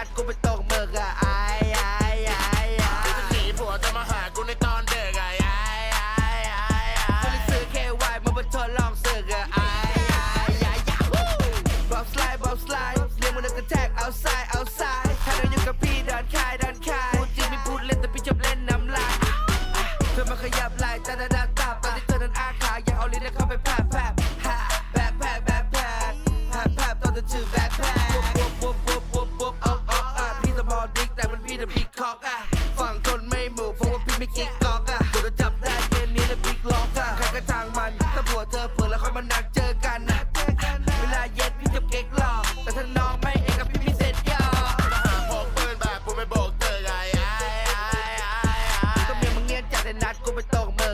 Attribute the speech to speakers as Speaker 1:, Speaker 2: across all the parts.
Speaker 1: ัดกูไปตกเมือกอะไอ้ไอไอไอ้จะหน
Speaker 2: ีผัวจะมาหากูในตอนเด็กอะไอ้ไอไอไอ้
Speaker 1: คนที่ซื้อเคไวมาบนทดลองสึกอะไอไอไอไอ้บอบสไลด์บอบสไลด์เรียกมันกระแทก outside outside ถ้าเราอยู่กับพี่ดินคายดินคายพูดจริงไม่พูดเล่นแต่พี่ชอบเล่นน้ำลายเธอมาขยับไหล่ตาดาดาตาตอนที่เธอนั้นอาขาอยากเอาลิ้นเข้าไปพาด นพี่เดอะบิ๊กคอกอะฝั่งทนไม่หมู่เพราะว่าพี่ไม่กิ๊กก๊อกอะกูจะจับได้เกมนี้แล้วบิ๊กล็อกอะใครก็ทางมันถ้าผัวเธอเปิดแล้วค่อยมานัดเจอกันนะเวลาเย็นพี่จะเก๊กหลอกแต่ถ้าน้องไม่เองกับพี่มีเสร็จยอ
Speaker 2: พกปืนแบบกูไม่โบกเตอร์ไงไอ้ไอ้ไอ้ไอ้
Speaker 1: ก็เมียมึงเงียนจัดแต่นัดกูไปตกเบิ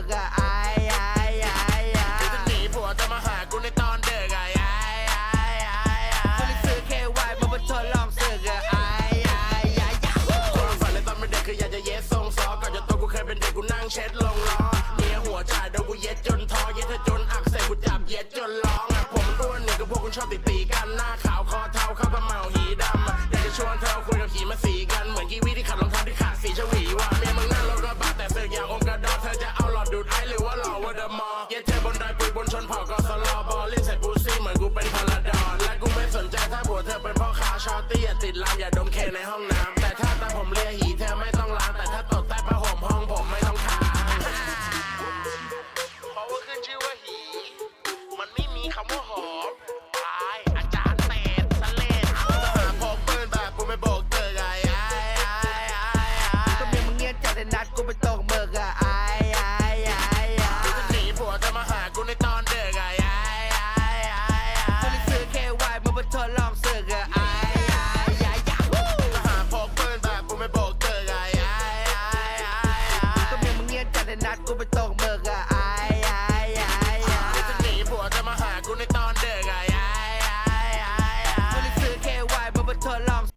Speaker 1: กอะไอ้
Speaker 2: เช็ดลงล้อเมียหัวจ่ายโดนกูเย็ดจนท้อเย็ดเธอจนอักเสบกูจับเย็ดจนร้องอะผมอ้วนเหนือกับพวกคุณชอบติดตีกันหน้าขาวคอเทาเข้ากับเมาหีดำอะอยากจะชวนเธอคุยกับขี่มาสีกันเหมือนกีวีที่ขัดรองเท้าที่ขาดสีชวีว่ะเมียมึงนั่งรถกระบะแต่เสือกอยากอมกระดอเธอจะเอาหลอดดูดไอหรือว่าหล่อวอเดอมอเย็ดเธอบนไดปุยบนชนเผ่ากอสลอบอลลี่ใส่ปูซี่เหมือนกูเป็นพาราดอนและกูไม่สนใจถ้าผัวเธอเป็นพ่อค้าชอตตี้อย่าติดลามอย่าดมเคในห้องน้ำ มีคำว่าหอมตายอาจารย์เตดสเลดพกปืนแบบกูไม่โบกเตอร์ไงไอ้ไอ้ไอ้ไอ้
Speaker 1: ก็เมียมึงเงียนจัดแต่นัดกูไปตกเบิกอะไอ้ไอ้ไอ้ไอ้กู
Speaker 2: จะหนีผัวจะมาหากูในตอนเด็กไงไอ้ไอ้ไอ้
Speaker 1: คนที่ซื้อแค่วายมาบนทนลองสึกอะไอ้ไอ้ไอ้ยาฮู
Speaker 2: หาพกปืนแบบกูไม่โบกเตอร์ไงไอ้ไอ้ไอ
Speaker 1: ้ก็เมียมึงเงียนจัดแต่นัดกูไปตกเบิกอะ